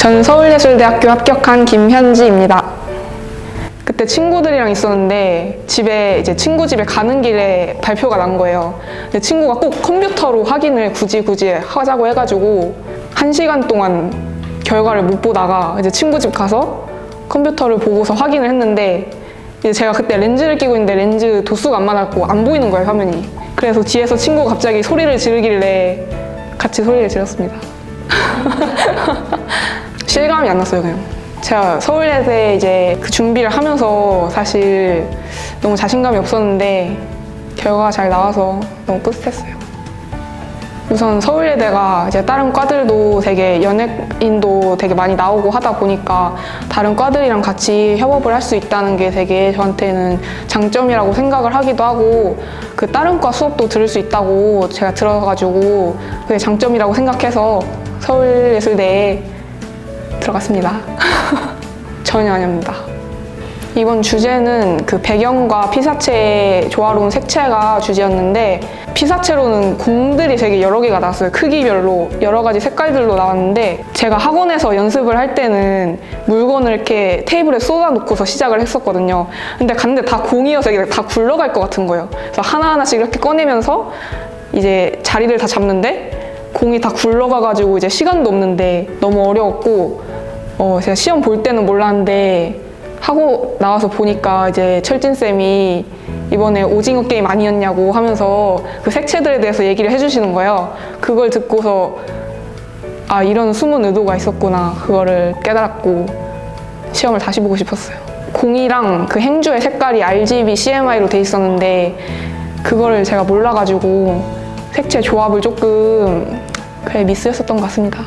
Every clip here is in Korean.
저는 서울예술대학교 합격한 김현지입니다. 그때 친구들이랑 있었는데 집에 이제 친구 집에 가는 길에 발표가 난 거예요. 근데 친구가 꼭 컴퓨터로 확인을 굳이 굳이 하자고 해가지고 한 시간 동안 결과를 못 보다가 이제 친구 집 가서 컴퓨터를 보고서 확인을 했는데 이제 제가 그때 렌즈를 끼고 있는데 렌즈 도수가 안 맞았고 안 보이는 거예요 화면이. 그래서 뒤에서 친구가 갑자기 소리를 지르길래 같이 소리를 질렀습니다. 실감이 안 났어요 그냥. 제가 서울예대 이제 그 준비를 하면서 사실 너무 자신감이 없었는데 결과가 잘 나와서 너무 뿌듯했어요. 우선 서울예대가 이제 다른 과들도 되게 연예인도 되게 많이 나오고 하다 보니까 다른 과들이랑 같이 협업을 할 수 있다는 게 되게 저한테는 장점이라고 생각을 하기도 하고 그 다른 과 수업도 들을 수 있다고 제가 들어가지고 그게 장점이라고 생각해서 서울예술대에 들어갔습니다. 전혀 아닙니다. 이번 주제는 그 배경과 피사체의 조화로운 색채가 주제였는데 피사체로는 공들이 되게 여러 개가 나왔어요. 크기별로 여러 가지 색깔들로 나왔는데 제가 학원에서 연습을 할 때는 물건을 이렇게 테이블에 쏟아놓고서 시작을 했었거든요. 근데 갔는데 다 공이어서 이게 다 굴러갈 것 같은 거예요. 그래서 하나하나씩 이렇게 꺼내면서 이제 자리를 다 잡는데 공이 다 굴러가가지고 이제 시간도 없는데 너무 어려웠고 어, 제가 시험 볼 때는 몰랐는데 하고 나와서 보니까 이제 철진 쌤이 이번에 오징어 게임 아니었냐고 하면서 그 색채들에 대해서 얘기를 해주시는 거예요. 그걸 듣고서 아 이런 숨은 의도가 있었구나 그거를 깨달았고 시험을 다시 보고 싶었어요. 공이랑 그 행주의 색깔이 RGB CMY로 돼 있었는데 그거를 제가 몰라가지고 색채 조합을 조금 그래 미스였었던 것 같습니다.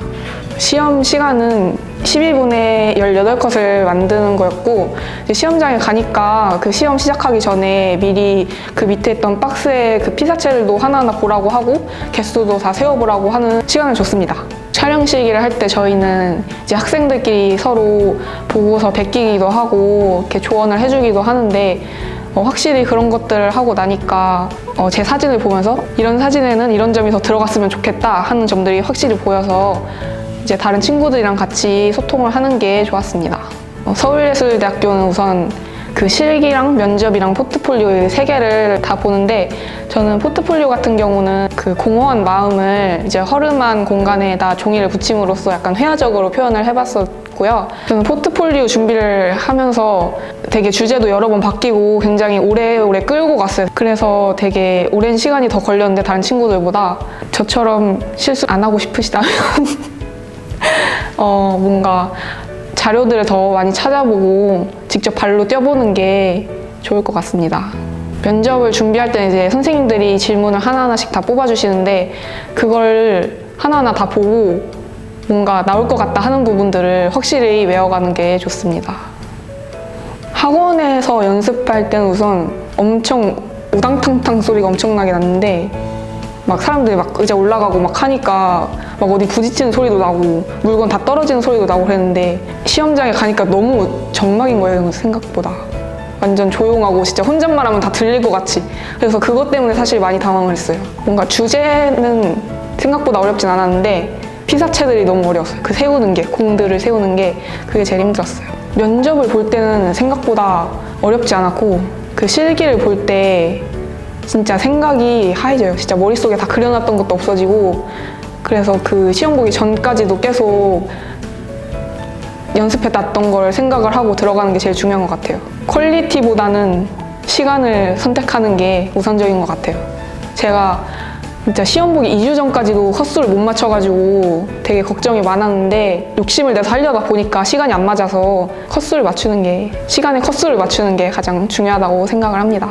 시험 시간은 12분에 18컷을 만드는 거였고 시험장에 가니까 그 시험 시작하기 전에 미리 그 밑에 있던 박스에 그 피사체들도 하나하나 보라고 하고 개수도 다 세워보라고 하는 시간을 줬습니다. 촬영 시기를 할 때 저희는 이제 학생들끼리 서로 보고서 베끼기도 하고 이렇게 조언을 해주기도 하는데 어, 확실히 그런 것들을 하고 나니까 어, 제 사진을 보면서 이런 사진에는 이런 점이 더 들어갔으면 좋겠다 하는 점들이 확실히 보여서 이제 다른 친구들이랑 같이 소통을 하는 게 좋았습니다. 어, 서울예술대학교는 우선 그 실기랑 면접이랑 포트폴리오 세 개를 다 보는데 저는 포트폴리오 같은 경우는 그 공허한 마음을 이제 허름한 공간에다 종이를 붙임으로써 약간 회화적으로 표현을 해봤었고요. 저는 포트폴리오 준비를 하면서 되게 주제도 여러 번 바뀌고 굉장히 오래오래 끌고 갔어요. 그래서 되게 오랜 시간이 더 걸렸는데 다른 친구들보다 저처럼 실수 안 하고 싶으시다면 어, 뭔가 자료들을 더 많이 찾아보고 직접 발로 뛰어보는 게 좋을 것 같습니다. 면접을 준비할 때 이제 선생님들이 질문을 하나하나씩 다 뽑아주시는데 그걸 하나하나 다 보고 뭔가 나올 것 같다 하는 부분들을 확실히 외워가는 게 좋습니다. 학원에서 연습할 때는 우선 엄청 우당탕탕 소리가 엄청나게 났는데 막 사람들이 막 의자 올라가고 막 하니까 막 어디 부딪히는 소리도 나고 물건 다 떨어지는 소리도 나고 그랬는데 시험장에 가니까 너무 정막인 거예요 생각보다. 완전 조용하고 진짜 혼잣말 하면 다 들릴 것 같이. 그래서 그것 때문에 사실 많이 당황을 했어요. 뭔가 주제는 생각보다 어렵진 않았는데 피사체들이 너무 어려웠어요. 그 세우는 게 공들을 세우는 게 그게 제일 힘들었어요. 면접을 볼 때는 생각보다 어렵지 않았고 그 실기를 볼때 진짜 생각이 하얘져요 진짜 머릿속에 다 그려놨던 것도 없어지고 그래서 그 시험 보기 전까지도 계속 연습해놨던 걸 생각을 하고 들어가는 게 제일 중요한 것 같아요. 퀄리티보다는 시간을 선택하는 게 우선적인 것 같아요. 제가 진짜 시험 보기 2주 전까지도 컷수를 못 맞춰가지고 되게 걱정이 많았는데 욕심을 내서 하려다 보니까 시간이 안 맞아서 컷수를 맞추는 게 시간에 컷수를 맞추는 게 가장 중요하다고 생각을 합니다.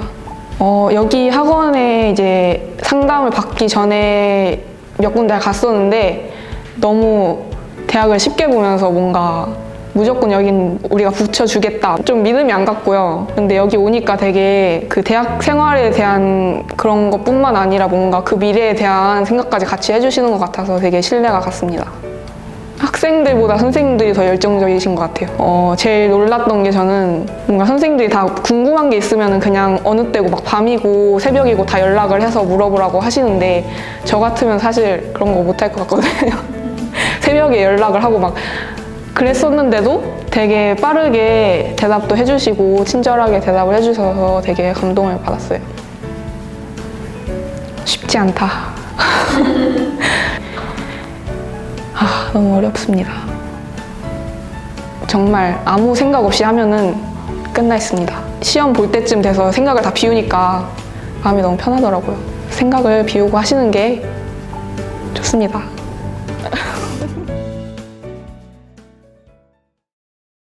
어, 여기 학원에 이제 상담을 받기 전에 몇 군데 갔었는데 너무 대학을 쉽게 보면서 뭔가 무조건 여긴 우리가 붙여주겠다. 좀 믿음이 안 갔고요. 근데 여기 오니까 되게 그 대학 생활에 대한 그런 것뿐만 아니라 뭔가 그 미래에 대한 생각까지 같이 해주시는 것 같아서 되게 신뢰가 갔습니다. 학생들보다 선생님들이 더 열정적이신 것 같아요. 어, 제일 놀랐던 게 저는 뭔가 선생님들이 다 궁금한 게 있으면 그냥 어느 때고 막 밤이고 새벽이고 다 연락을 해서 물어보라고 하시는데 저 같으면 사실 그런 거 못할 것 같거든요. 새벽에 연락을 하고 막 그랬었는데도 되게 빠르게 대답도 해주시고 친절하게 대답을 해주셔서 되게 감동을 받았어요. 쉽지 않다. 아, 너무 어렵습니다. 정말 아무 생각 없이 하면은 끝나 있습니다. 시험 볼 때쯤 돼서 생각을 다 비우니까 마음이 너무 편하더라고요. 생각을 비우고 하시는 게 좋습니다.